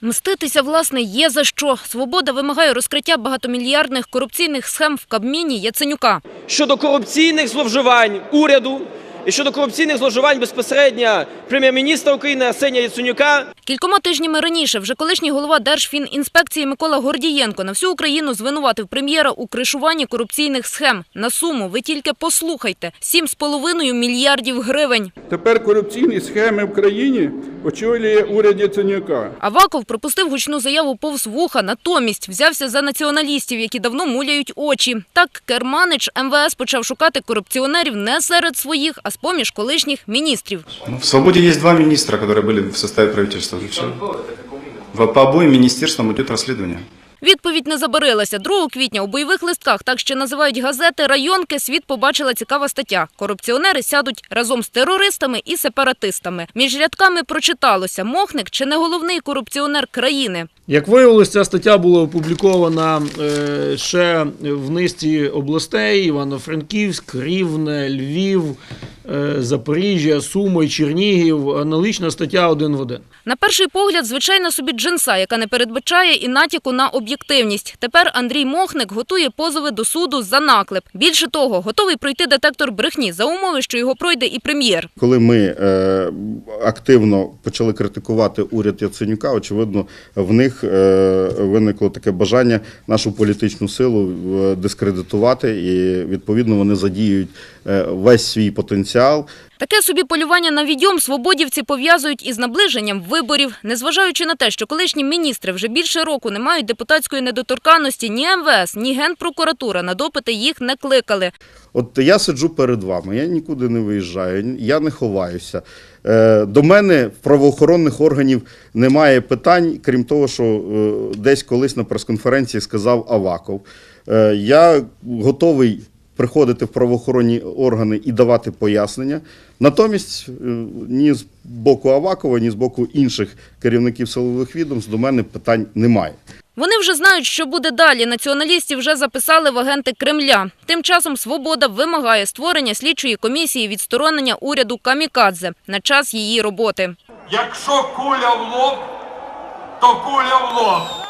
Мститися, власне, є за що. Свобода вимагає розкриття багатомільярдних корупційних схем в Кабміні Яценюка. щодо корупційних зловживань уряду і щодо корупційних зловживань безпосередньо прем'єр-міністра України Арсенія Яценюка. Кількома тижнями раніше вже колишній голова Держфінінспекції Микола Гордієнко на всю Україну звинуватив прем'єра у кришуванні корупційних схем. На суму, ви тільки послухайте, 7,5 мільярдів гривень. Тепер корупційні схеми в країні очолює уряд Яценюка. Аваков пропустив гучну заяву повз вуха, натомість взявся за націоналістів, які давно муляють очі. Так Керманич МВС почав шукати корупціонерів не серед своїх, а з-поміж колишніх міністрів. Ну, в «Свободе» есть два министра, которые были в составе правительства. Всё. В- По обоим министерствам идет расследование. Відповідь не забарилася. 2 квітня у бойових листках, так ще називають газети «Районки», світ побачила цікава стаття. Корупціонери сядуть разом з терористами і сепаратистами. Між рядками прочиталося, Мохник чи не головний корупціонер країни. Як виявилось, ця стаття була опублікована е, ще в низці областей: Івано-Франківськ, Рівне, Львів, Запоріжжя, Суми, Чернігів. Аналогічна стаття один в один. На перший погляд, звичайна собі джинса, яка не передбачає і натяку на об'єктивність. Тепер Андрій Мохник готує позови до суду за наклеп. Більше того, готовий пройти детектор брехні за умови, що його пройде і прем'єр. Коли ми е, активно почали критикувати уряд Яценюка, очевидно, в них е, виникло таке бажання нашу політичну силу е, дискредитувати, і відповідно вони задіють е, весь свій потенціал. Таке собі полювання на відьом свободівці пов'язують із наближенням виборів, незважаючи на те, що колишні міністри вже більше року не мають депутатської недоторканності, ні МВС, ні Генпрокуратура на допити їх не кликали. От я сиджу перед вами, я нікуди не виїжджаю, я не ховаюся. Е, До мене в правоохоронних органів немає питань, крім того, що е, десь колись на прес-конференції сказав Аваков. Е, Я готовий приходити в правоохоронні органи і давати пояснення. Натомість е, ні з боку Авакова, ні з боку інших керівників силових відомств до мене питань немає. Вони вже знають, що буде далі. Націоналістів вже записали в агенти Кремля. Тим часом «Свобода» вимагає створення слідчої комісії відсторонення уряду Камікадзе на час її роботи. Якщо куля в лоб, то куля в лоб.